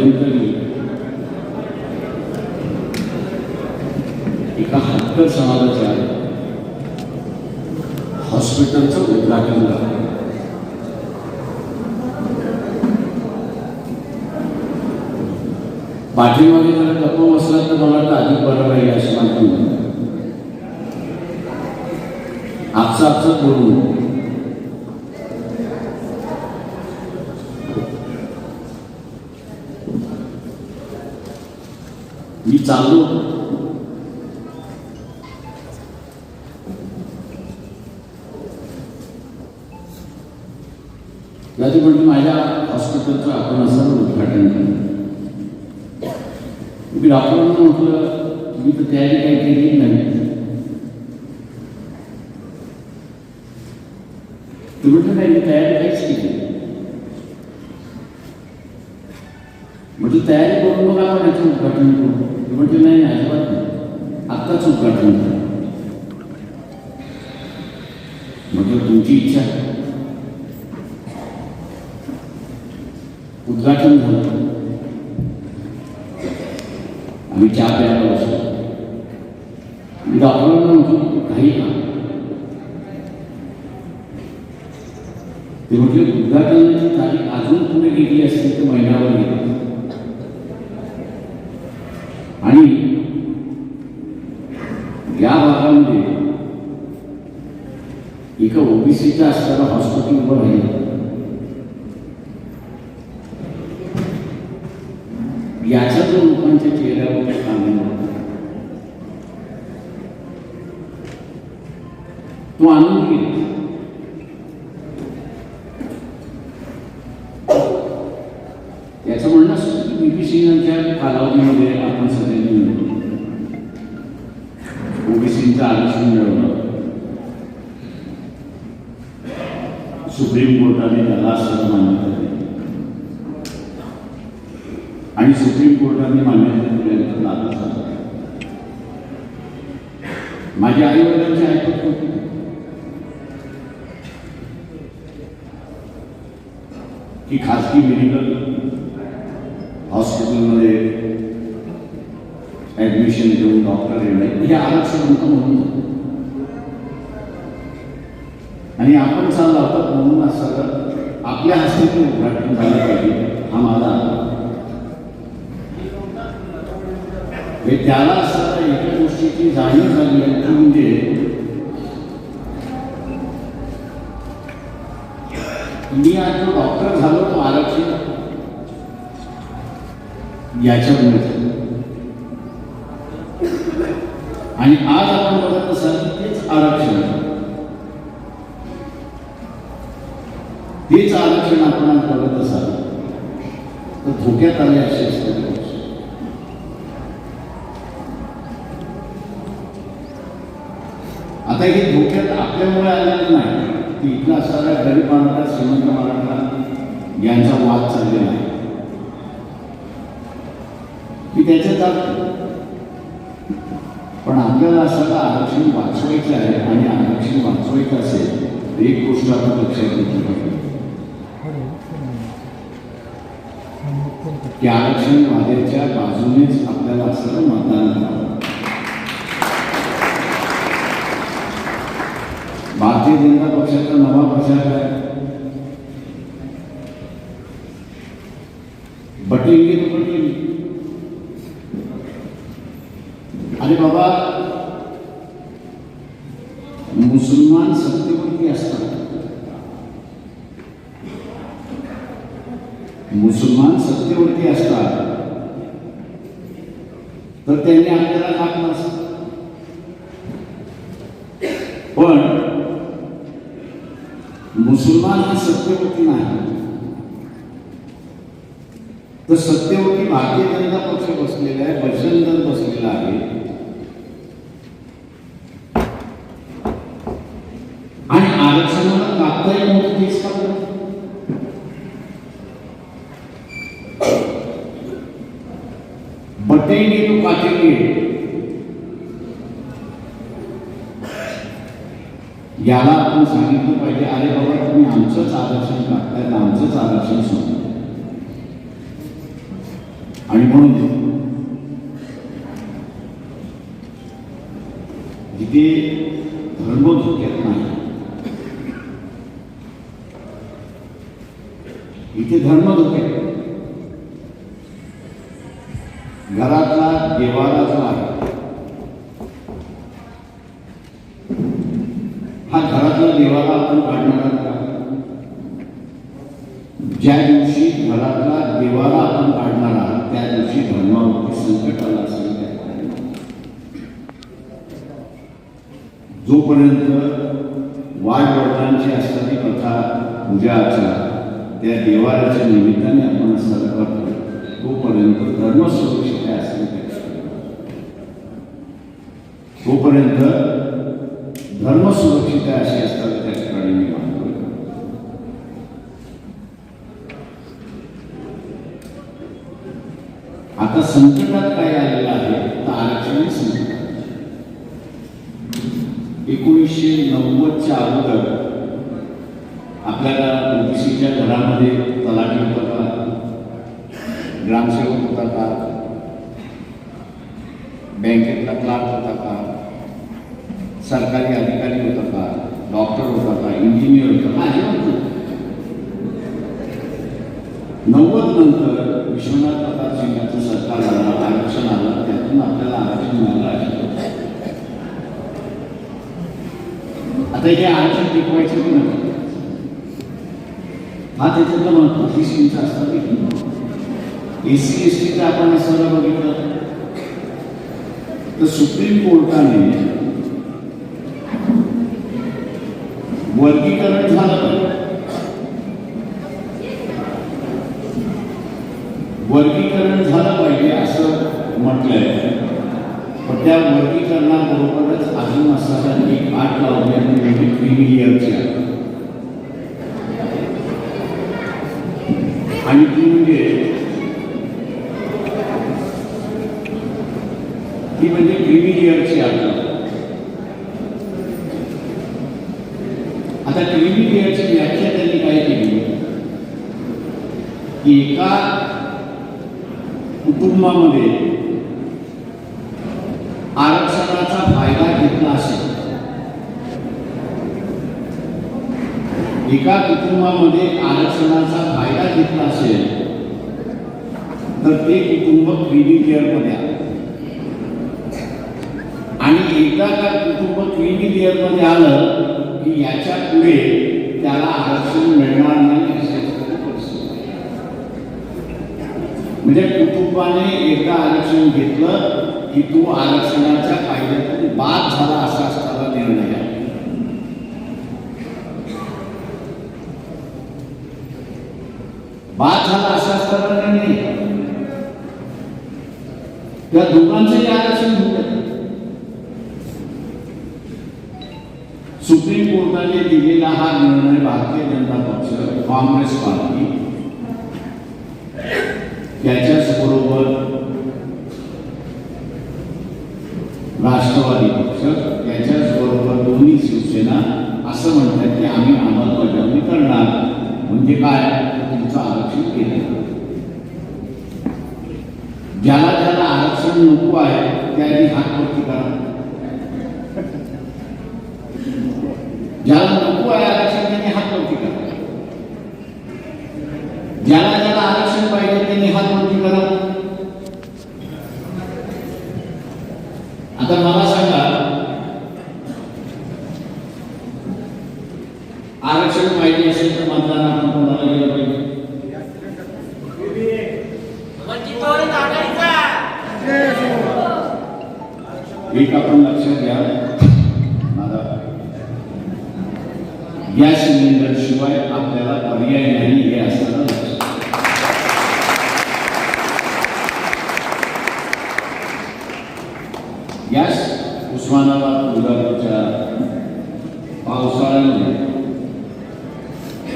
मध्यंतरी एका हक्क समाजाच्या हॉस्पिटलचं उद्घाटन झालं. पाठीमागे जर गप्प असला तर मला वाटतं अधिक बरं राहील अशी माझी आजचा आजचा आपचं बोलून चालू. या ठिकाणी म्हणजे माझ्या हॉस्पिटलचं आपण असं उद्घाटन केलं. मी डॉक्टरांना म्हटलं तुम्ही तर तयारी काही केली नाही. तुम्ही म्हटलं नाही तयारी काहीच केली म्हटलं तयारी करून बघा आपण याचं उद्घाटन करू. ते नाही नाही अजिबात नाही. आत्ताच उद्घाटन करू म्हटलं तुमची इच्छा उद्घाटन झालं. आम्ही चहा प्यायला बसलो. मी डॉक्टरांना म्हटलं काही का ते म्हटले उद्घाटनाची तारीख अजून पुढे गेली असतील तर महिनाभर गेली आणि या भागामध्ये एका ओबीसीच्या असताना हॉस्पिटल उभं राहिलं याचा जो लोकांच्या चेहऱ्यावर आनंद तो आनंद घेत. त्याचं म्हणणं असं की बीबीसीच्या कालावधीमध्ये आपण सगळ्यांनी मिळून ओबीसीचं आरक्षण मिळवलं. सुप्रीम कोर्टाने त्याला असं मान्यता दिली. आणि सुप्रीम कोर्टाने मान्यता दिल्यानंतर नाता झाला. माझ्या आई वडिलांची ऐकत होती. की खासगी मेडिकल हॉस्पिटलमध्ये ॲडमिशन घेऊन डॉक्टर येणे हे आरक्षण होतं म्हणून. आणि आपण चाललो होतो म्हणून असं आपल्या हस्ते ते उद्घाटन झालं पाहिजे. हा माझा हे त्याला असं एका गोष्टीची जाणीव झाली आहे ती म्हणजे मी आज जो डॉक्टर झालो तो आरक्षण याच्यामुळे. आणि आज आपण बघत तेच आरक्षण आपण करत असाल तर धोक्यात आले असे आता हे धोक्यात आपल्यामुळे आलेलं नाही की इथला असणाऱ्या गरीब मराठा श्रीमंत मराठा यांचा वाद चाललेला आहे. मी त्याच्यात पण आपल्याला असं आरक्षण वाचवायचं आहे आणि आरक्षण वाचवायचं असेल एक गोष्ट आपण लक्षात घेतली पाहिजे. की आरक्षण वाद्याच्या बाजूनेच आपल्याला असं मतदान करावं. भारतीय जनता पक्षाचा नवा प्रचार आहे बटलेंगे तो बटलेंगे अरे बाबा मुसलमान सत्तेवरती असतात मुसलमान सत्तेवरती असतात. तर त्यांनी आपल्याला टाकलं असतं पण मुसलमान हा सत्तेवरती नाही. तर सत्तेवरती भारतीय जनता पक्ष बसलेला आहे बजरंग दल बसलेला आहे. आणि आरक्षणाला कापताही मोठी का तो काटेंगे याला आपण सांगितलं पाहिजे अरे बाबा तुम्ही आमचंच आरक्षण काढताय आमचंच आरक्षण सांगतो आणि म्हणून जिथे धर्म धोक्यात नाही इथे धर्म धोक्यात आहे. घरातला देवाला जो आहे हा घरातला देवाला आपण काढणार आहोत ज्या दिवशी घरातला देवाला आपण काढणार आहात त्या दिवशी धर्मावरती संकट आला असेल काय जोपर्यंत वाढवडिलांची असणारी प्रथा पूजा अर्चा त्या देवाच्या निमित्ताने आपण सर्व करतो तोपर्यंत धर्मस्वरूप सुरक्षित आहे असं मी त्याच्याकडे तोपर्यंत धर्म सुरक्षित आहे अशी असतात त्या ठिकाणी मी मानतो. आता संकटात काय आलेलं आहे तर आरक्षण संकट. एकोणीसशे नव्वदच्या अगोदर आपल्याला ओबीसीच्या घरामध्ये तलाठी होता का ग्रामसेवक होता का बँकेतला क्लार्क होता का सरकारी अधिकारी होता का डॉक्टर होता का इंजिनियर होता का अजिबात नव्हतं. नव्वद नंतर विश्वनाथ प्रताप सिंगाचं सरकार आलं आरक्षण आलं त्यातून आपल्याला आरक्षण मिळालं आहे आता हे आरक्षण टिकवायचे की नाही? हा त्याच्यातलं महत्त्व तीस इंच असतात एस सी एस टीचं आपण असं बघितलं. तर सुप्रीम कोर्टाने वर्गीकरण झालं. वर्गीकरण झालं पाहिजे असं म्हटलंय. पण त्या वर्गीकरणाबरोबरच अजून असणारा एक आठ लावली आणि म्हणजे क्रिमिलियरची आणि ती म्हणजे ती म्हणजे क्रिमिलियरची आहे आता क्रिमिलियरची व्याख्या त्यांनी काय केली की एका कुटुंबामध्ये आरक्षणाचा फायदा घेतला असेल. एका कुटुंबामध्ये आरक्षणाचा फायदा घेतला असेल तर ते कुटुंब क्लिनिकमध्ये आलं आणि एकदा का कुटुंब क्लिनिकमध्ये आलं की याच्यापुढे त्याला आरक्षण मिळणार नाही अशी परिस्थिती म्हणजे कुटुंबाने एकदा आरक्षण घेतलं की तो आरक्षणाच्या कायद्यातून बाद झाला असा असताना निर्णय आहे. बाद झाला असा असताना निर्णय त्या दोघांचंही आरक्षण होतं सुप्रीम कोर्टाने दिलेला हा निर्णय भारतीय जनता पक्ष काँग्रेस पार्टी त्याच्याच बरोबर राष्ट्रवादी पक्ष त्याच्याच बरोबर दोन्ही शिवसेना असं म्हणतात की आम्ही अंमलबजावणी करणार. म्हणजे काय? तुमचं आरक्षण केलं. ज्याला ज्याला आरक्षण नको आहे त्यांनी हातवरती करा. ज्याला नको आहे आरक्षण त्यांनी हातवरती करा. ज्याला ज्याला आरक्षण पाहिजे त्यांनी हातवरती करा आता मला सांगा आरक्षण पाहिजे असेल तर मतदान आपण कोणाला गेलं पाहिजे वंचितवर आघाडीचा एक आपण लक्षात घ्या माझा गॅस सिलेंडर शिवाय आपल्याला पर्याय नाही हे असताना गॅस उस्मानाबाद तुळजापूरच्या पावसाळ्यामध्ये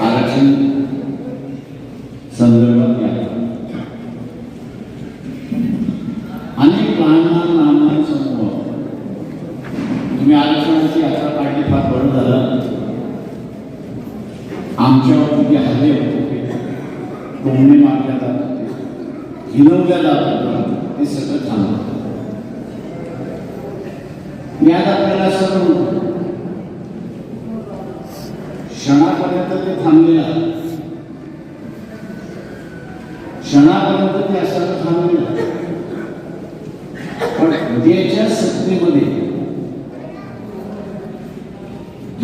आरक्षण संदर्भात घ्या अनेक लहान लहान लहान लहान समूह तुम्ही आरक्षणाची यात्रा काढली फार बरं झालं आमच्यावर किती हल्ले होत होते टोमणे मारल्या जात होते हिनवल्या जात होतं ते सगळं थांबलं ज्ञान आपल्याला असं म्हणतो क्षणापर्यंत ते थांबलेलं क्षणापर्यंत ते असं थांबलेलं पण उद्याच्या सत्तेमध्ये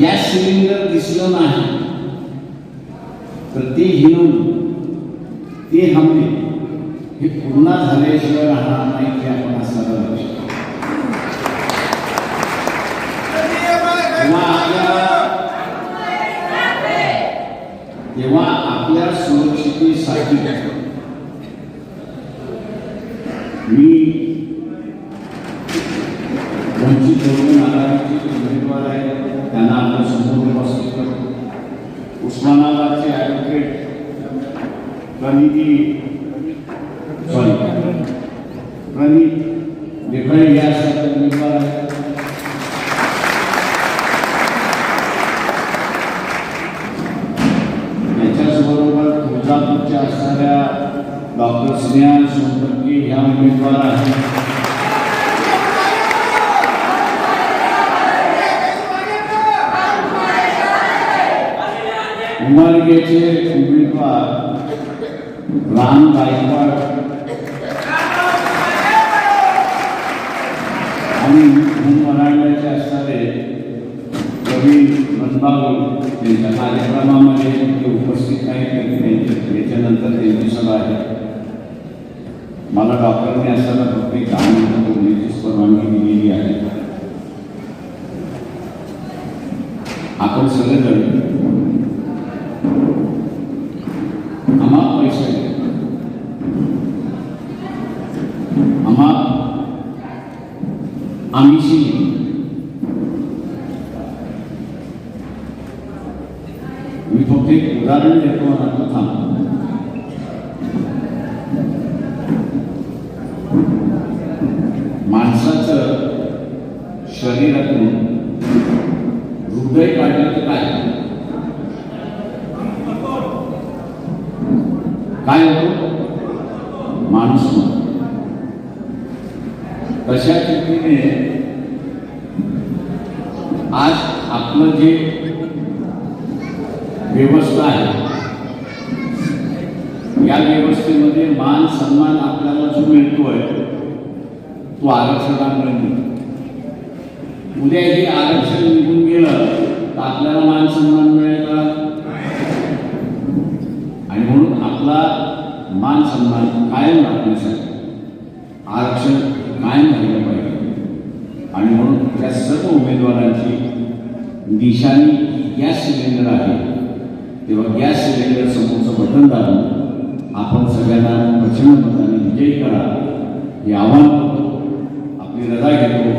गॅस सिलेंडर दिसलं नाही तर ते हिनवून ते हमले हे पूर्ण झाल्याशिवाय राहणार नाही की आपण असं लक्षात तेव्हा आपल्या सुरक्षितेसाठी मी वंचित बहुजन आघाडीचे उमेदवार आहे. त्यांना आपल्यासमोर उपस्थित करतो. उस्मानाबादचे ॲडव्होकेट प्रणिती सॉरी प्रणित देखाळे या उमेदवार आहेत याच्याचबरोबर तुळजापूरच्या असणाऱ्या डॉक्टर स्नेहा सोनटक्के ह्या उमेदवार आहेत उमरगेचे उमेदवार राम गायकवाड आणि मराठ्याचे असणारे कवी मनबाबू त्यांच्या कार्यक्रमामध्ये ते उपस्थित आहेत त्याच्यानंतर त्यांची सभा आहे मला डॉक्टरने असताना फक्त एक दहा परवानगी दिलेली आहे. आपण सगळेजण आम्हा पैसे आम्हा आम्हीशी मी फक्त एक उदाहरण देतो आणि आता थांबतो माणसाचं शरीरातून हृदय काढलं तर काय? काय होतो? माणूस मरतो. तशा रीतीने आज आपलं जे व्यवस्था आहे. या व्यवस्थेमध्ये मान सन्मान आपल्याला जो मिळतोय तो आरक्षणामुळे मिळतो उद्या हे आरक्षण निघून गेलं तर आपल्याला मान सन्मान मिळेल का? आणि म्हणून आपला मान सन्मान कायम राखण्यासाठी आरक्षण कायम राहिलं पाहिजे. आणि म्हणून त्या सर्व उमेदवारांची दिशानी गॅस सिलेंडर आहे. तेव्हा गॅस सिलेंडर समोरचं बटन दाबून आपण सगळ्यांना प्रचंड मताने विजयी करा. हे आव्हान आपली रजा घेतो.